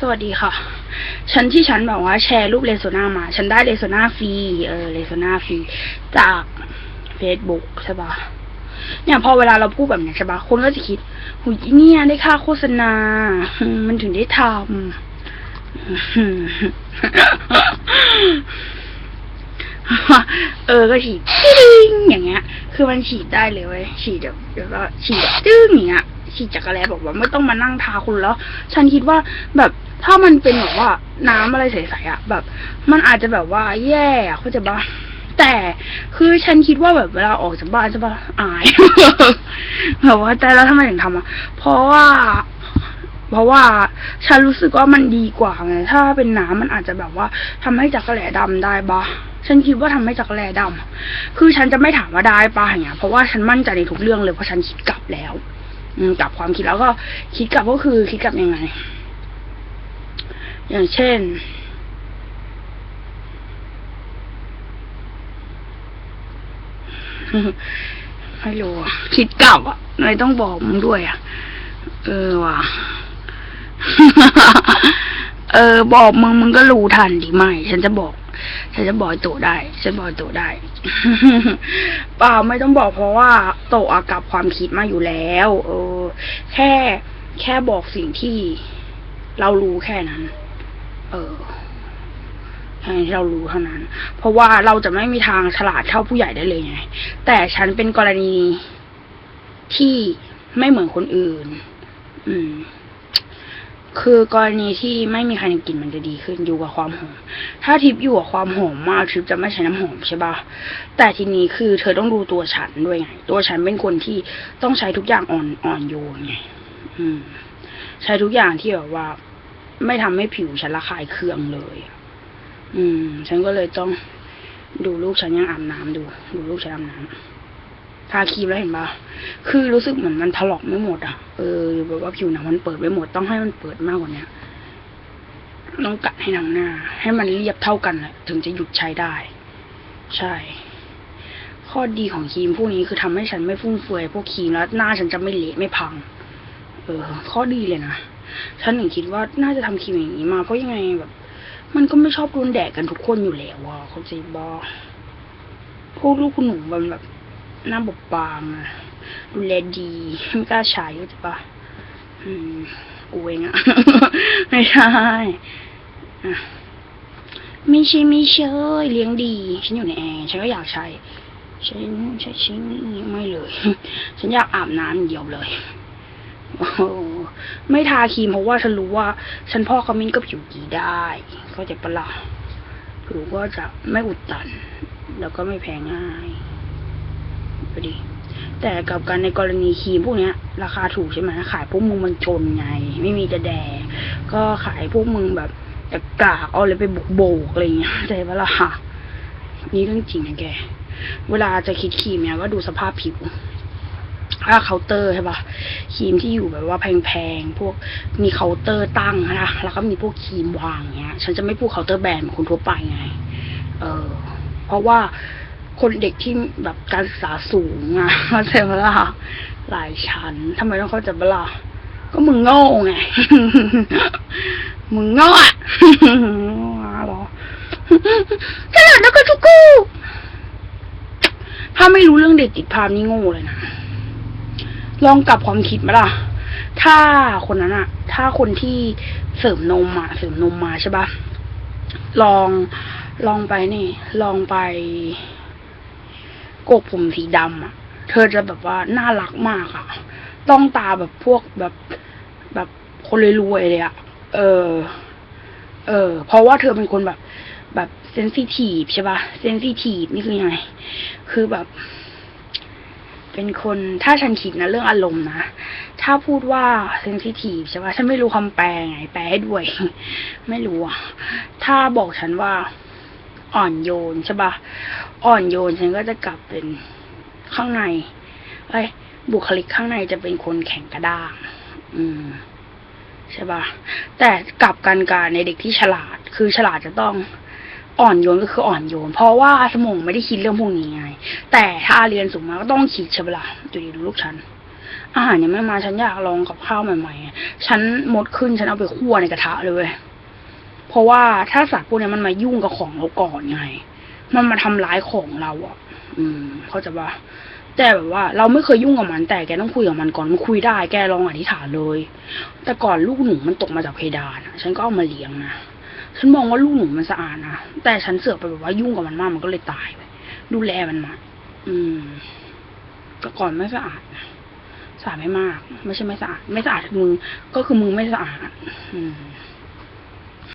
สวัสดีค่ะฉันที่ฉันแบบว่าแชร์รูปเลโซนามา ฉันได้เลโซนาฟรี เออเลโซนาฟรี จาก Facebook ใช่ปะเนี่ยพอเวลาเราพูดแบบเนี้ยใช่ปะคนก็จะคิดหุยเนี่ยได้ค่าโฆษณามมันถึงได้ทำ เออก็ฉีดติ้งอย่างเงี้ย คือมันฉีดได้เลยเว้ย ฉีดแบบแล้วก็ฉีดแบบตึ้งอย่างเงี้ยฉีดจักรแลบอกว่าไม่ต้องมานั่งทาคุณแล้ว ฉันคิดว่าแบบ ถ้ามันเป็นแบบว่าน้ำอะไรใสๆอะแบบ มันอาจจะแบบว่าแย่อเข้าใจปะแต่คือฉันคิดว่าแบบเวลาออกจากบ้านใช่ปะอายแบบว่าแต่แล้วทำไมถึงทำอะ เพราะว่า เพราะว่าฉันรู้สึกว่ามันดีกว่าไงถ้าเป็นน้ำมันอาจจะแบบว่าทำให้จักระแหลดำได้ปะฉันคิดว่าทำให้จักระแลดำคือฉันจะไม่ถามว่าได้ปะอย่างเงี้ยเพราะว่าฉันมั่นใจในทุกเรื่องเลยเพราะฉันคิดกลับแล้ว อืมกลับความคิดแล้วก็คิดกลับก็คือคิดกลับยังไง อย่างเช่น ไม่รู้อะคิดกลับอะเลยต้องบอกมึงด้วยอะ เออว่ะ เออ บอกมึงมึงก็รู้ทันดิไหมฉันจะบอกฉันจะบอกโตได้ ฉันบอกโตได้ เปล่าไม่ต้องบอกเพราะว่า โตอะกลับความคิดมาอยู่แล้ว เออ แค่แค่บอกสิ่งที่เรารู้แค่นั้น เออแค่ที่เรารู้เท่านั้น เพราะว่าเราจะไม่มีทางฉลาดเท่าผู้ใหญ่ได้เลยไง แต่ฉันเป็นกรณีที่ไม่เหมือนคนอื่น อืม คือกรณีที่ไม่มีใครกินมันจะดีขึ้นอยู่กับความหอม ถ้าทิปอยู่กับความหอมมากทิปจะไม่ใช้น้ำหอมใช่ปะแต่ทีนี้คือเธอต้องดูตัวฉันด้วยไง ตัวฉันเป็นคนที่ต้องใช้ทุกอย่างอ่อนอ่อนโยนไง อืม ใช้ทุกอย่างที่แบบว่า ไม่ทำให้ผิวฉันระคายเคืองเลยอะอืม ฉันก็เลยต้องดูลูกฉันยังอาบน้ำดู ดูลูกฉันอาบน้ำทาครีมแล้วเห็นปะคือรู้สึกเหมือนมันถลอกไม่หมดอะ เออแบบว่าผิวหนังมันเปิดไม่หมด ต้องให้มันเปิดมากกว่าเนี้ยต้องกัดให้หนังหน้า ให้มันเรียบเท่ากันแหละถึงจะหยุดใช้ได้ ใช่ ข้อดีของครีมพวกนี้คือทำให้ฉันไม่ฟุ่มเฟือยพวกครีมแล้วหน้าฉันจะไม่เละไม่พัง เออ ข้อดีเลยนะ ฉันถึงคิดว่าน่าจะทำครีมอย่างนี้มา เพราะยังไงแบบ มันก็ไม่ชอบโดนแดดกันทุกคนอยู่แล้วอะเขาใจบอพวกลูกคุณหนูมันแบบหน้าบอบบางอะดูแลดีไม่กล้าใช้ใช่ปะอืมกูเองอะไม่ใช่ไม่ใช่ไม่ใช่เลี้ยงดี ฉันอยู่ในแอร์ฉันก็อยากใช้ฉันใช้ชิ้นไม่เลย ฉันอยากอาบน้ำอย่างเดียวเลย ไม่ทาครีมเพราะว่าฉันรู้ว่า ฉันพ่อขมิ้นก็ผิวดีได้ก็จะประหลาดผิวก็จะไม่อุดตัน แล้วก็ไม่แพ้ง่ายก็ดี แต่กับกันในกรณีครีมพวกเนี้ยราคาถูกใช่ไหมขายพวกมึงมันจนไง ไม่มีจะแดกก็ขายพวกมึงแบบแกากเอาเลยไปบุกโบกอะไรอย่างเงี้ยใจปะล่ะนี่เรื่องจริงนะแก เวลาจะคิดครีมเนี่ยก็ดูสภาพผิว ถ้าเคาน์เตอร์ใช่ปะครีมที่อยู่แบบว่าแพงๆ พวกมีเคาน์เตอร์ตั้งนะ แล้วก็มีพวกครีมวางเงี้ย ฉันจะไม่พูดเคาน์เตอร์แบรนด์เหมือนคนทั่วไปไง เออ เพราะว่าคนเด็กที่แบบการศึกษาสูงอะเข้าใจปะล่ะหลายชั้นทำไมต้องเข้าใจปะล่ะก็มึงโง่ไง มึงโง่อะหรอฉลาดแล้วก็ทุกกูถ้าไม่รู้เรื่องเด็กติดภาพนี่โง่เลยนะ ลองกลับความคิดมาล่ะ ถ้าคนนั้นอะถ้าคนที่เสริมนมอะเสริมนมมาใช่ปะลองลองไปนี่ ลองไปโกกผมสีดำอะเธอจะแบบว่าน่ารักมากอะต้องตาแบบพวกแบบแบบคนรวยๆเลยอะเออ เออ เพราะว่าเธอเป็นคนแบบ แบบเซนซิทีฟใช่ปะเซนซิทีฟนี่คือยังไง คือแบบ เป็นคนถ้าฉันคิดนะเรื่องอารมณ์นะถ้าพูดว่าเซนซิทีฟใช่ปะฉันไม่รู้คำแปลไงแปลให้ด้วย ไม่รู้อะถ้าบอกฉันว่า อ่อนโยนใช่ปะอ่อนโยนฉันก็จะกลับเป็นข้างในเอ้บุคลิกข้างในจะเป็นคนแข็งกระด้างอืมใช่ปะแต่กลับกันการในเด็กที่ฉลาด คือฉลาดจะต้อง อ่อนโยนก็คืออ่อนโยน เพราะว่าสมองไม่ได้คิดเรื่องพวกนี้ไง แต่ถ้าเรียนสูงมาก็ต้องคิดใช่ปะล่ะดูดิดูลูกฉัน อาหารยังไม่มาฉันอยากลองกับข้าวใหม่ๆ ฉันมดขึ้นฉันเอาไปคั่วในกระทะเลยเพราะว่าถ้าสัตว์พวกนี้มันมายุ่งกับของเราก่อนไง มันมาทำร้ายของเราอะ อืม เขาใจปะแต่แบบว่า เราไม่เคยยุ่งกับมัน แต่แกต้องคุยกับมันก่อนมันคุยได้ แกลองอธิษฐานเลย แต่ก่อนลูกหนูมันตกมาจากเพดานฉันก็เอามาเลี้ยงนะ ฉันมองว่าลูกหนูมันสะอาดนะแต่ฉันเสือกไปแบบว่ายุ่งกับมันมากมันก็เลยตายไปดูแลมันมา อืมแต่ก่อนไม่สะอาดสะอาดไม่มาก ไม่ใช่ไม่สะอาด ไม่สะอาดคือมึงก็คือมึงไม่สะอาด อืม